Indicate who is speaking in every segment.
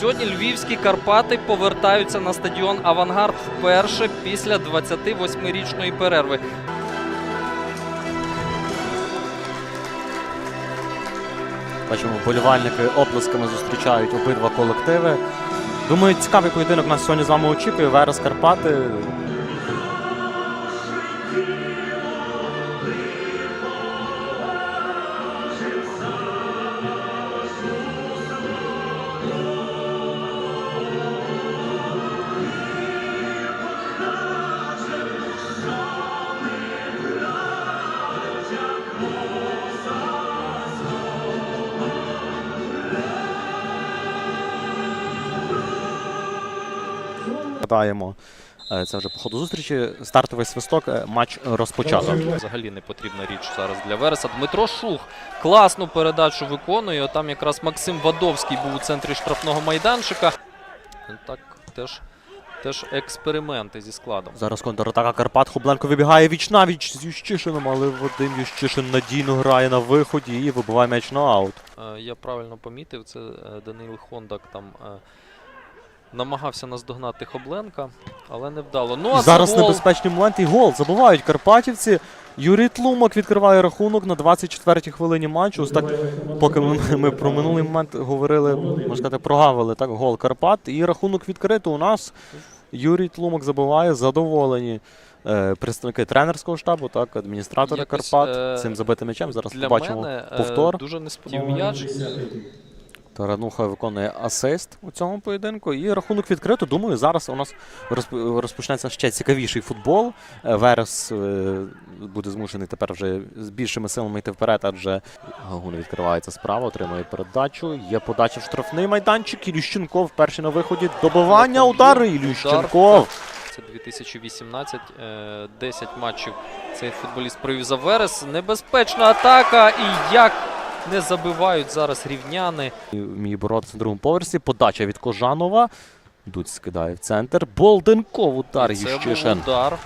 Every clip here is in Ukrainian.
Speaker 1: Сьогодні львівські Карпати повертаються на стадіон Авангард вперше після 28-річної перерви.
Speaker 2: Бачимо, вболівальники оплесками зустрічають обидва колективи. Думаю, цікавий поєдинок нас сьогодні з вами очікує. Верес Карпати. Гадаємо, е, це вже по ходу зустрічі. Стартовий свисток, е, матч розпочато.
Speaker 1: Взагалі не потрібна річ зараз для Вереса. Дмитро Шух класну передачу виконує. Там якраз Максим Вадовський був у центрі штрафного майданчика. Так, теж, теж експерименти зі складом.
Speaker 2: Зараз контратака Карпат. Хубленко вибігає віч на віч з Ющишином, але Вадим Ющишин надійно грає на виході і вибиває м'яч на аут.
Speaker 1: Е, Я правильно помітив, це Данил Хондак там намагався наздогнати Хобленка, але не вдало. Ну, а
Speaker 2: зараз
Speaker 1: гол.
Speaker 2: небезпечний момент і гол. Забувають карпатівці. Юрій Тлумак відкриває рахунок на 24-й хвилині матчу. Ось так, поки ми, ми про минулий момент говорили, можна сказати, прогавили так гол Карпат. І рахунок відкрито у нас. Юрій Тлумак забиває, задоволені. е, Представники тренерського штабу, так, адміністратори
Speaker 1: Якось,
Speaker 2: Карпат
Speaker 1: е,
Speaker 2: цим забитим м'ячем. Зараз
Speaker 1: Для
Speaker 2: побачимо
Speaker 1: мене е,
Speaker 2: повтор.
Speaker 1: дуже несподіваний м'яч.
Speaker 2: Тарануха виконує асист у цьому поєдинку. І рахунок відкрито. Думаю, зараз у нас розп- розпочнеться ще цікавіший футбол. Е, Верес е, буде змушений тепер вже з більшими силами йти вперед, адже Гагун відкривається справа, отримує передачу. Є подача в штрафний майданчик. Ілющенков перший на виході. Добивання,
Speaker 1: Удар.
Speaker 2: удари. Ілющенков.
Speaker 1: Це 2018, е, 10 матчів цей футболіст провів за Верес. Небезпечна атака. І як не забивають зараз рівняни.
Speaker 2: Вміє боротися на другому поверсі. Подача від Кожанова. Дудь скидає в центр. Болденков удар. Ющишин.
Speaker 1: удар.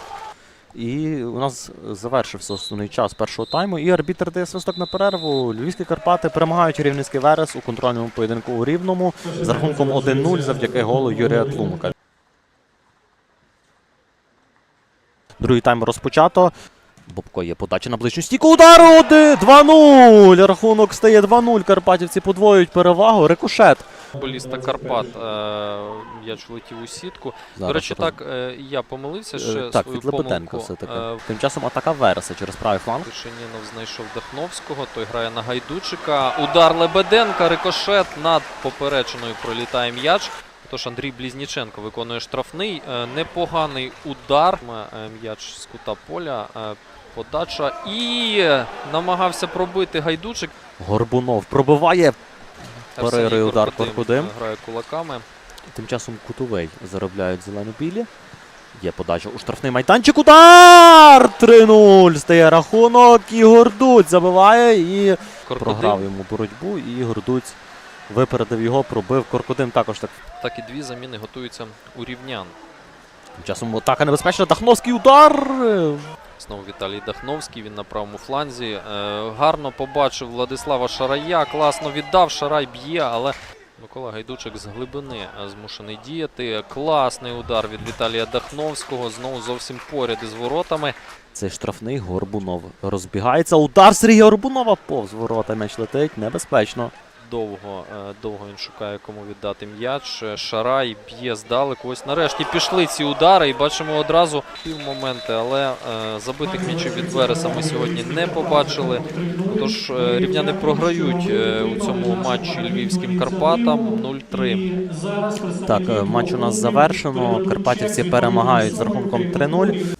Speaker 2: І у нас завершився основний час першого тайму. І арбітр дає свисток на перерву. Львівські Карпати перемагають Рівненський Верес у контрольному поєдинку у Рівному з рахунком 1-0 завдяки голу Юрія Тлумака. Другий тайм розпочато. Бобко є подача на ближню стійку. Удар 2-0! Рахунок стає 2-0. Карпатівці подвоюють перевагу. Рикошет.
Speaker 1: Футболіста Карпат. е, М'яч влетів у сітку. До речі, так е, я помилився
Speaker 2: Е,
Speaker 1: ще
Speaker 2: так,
Speaker 1: свою
Speaker 2: від
Speaker 1: помилку.
Speaker 2: все-таки.
Speaker 1: Е,
Speaker 2: Тим часом атака Вереса через правий фланг.
Speaker 1: Тишинінов знайшов Дахновського, той грає на Гайдучика. Удар Лебеденка, рикошет над попереченою пролітає м'яч. Тож Андрій Блізніченко виконує штрафний. Е, Непоганий удар. Е, М'яч з кута поля. Е, Подача і намагався пробити Гайдучик.
Speaker 2: Горбунов пробиває. Перерий удар Коркудим.
Speaker 1: Грає кулаками.
Speaker 2: Тим часом Кутовий заробляють зелено-білі. Є подача у штрафний майданчик. Удар! 3-0. Стає рахунок. І Гордуць забиває і
Speaker 1: Коркодим.
Speaker 2: програв йому боротьбу. І Гордуць випередив його, пробив. Коркодим також так.
Speaker 1: Так і дві заміни готуються у рівнян.
Speaker 2: Тим часом атака небезпечна. Дахновський удар.
Speaker 1: Знову Віталій Дахновський, він на правому фланзі. Е, гарно побачив Владислава Шарая, класно віддав, Шарай б'є, але Микола Гайдучик з глибини е, змушений діяти. Класний удар від Віталія Дахновського, знову зовсім поряд із воротами.
Speaker 2: Цей штрафний Горбунов розбігається. Удар Сергія Горбунова повз ворота. М'яч летить. Небезпечно.
Speaker 1: Довго, е, довго він шукає, кому віддати м'яч. Шарай б'є здалеку. Ось нарешті пішли ці удари і бачимо одразу півмоменти, але е, забитих м'ячів від Вереса ми сьогодні не побачили. Тож е, рівняни програють у цьому матчі львівським Карпатам 0-3.
Speaker 2: Так, матч у нас завершено. Карпатівці перемагають з рахунком 3-0.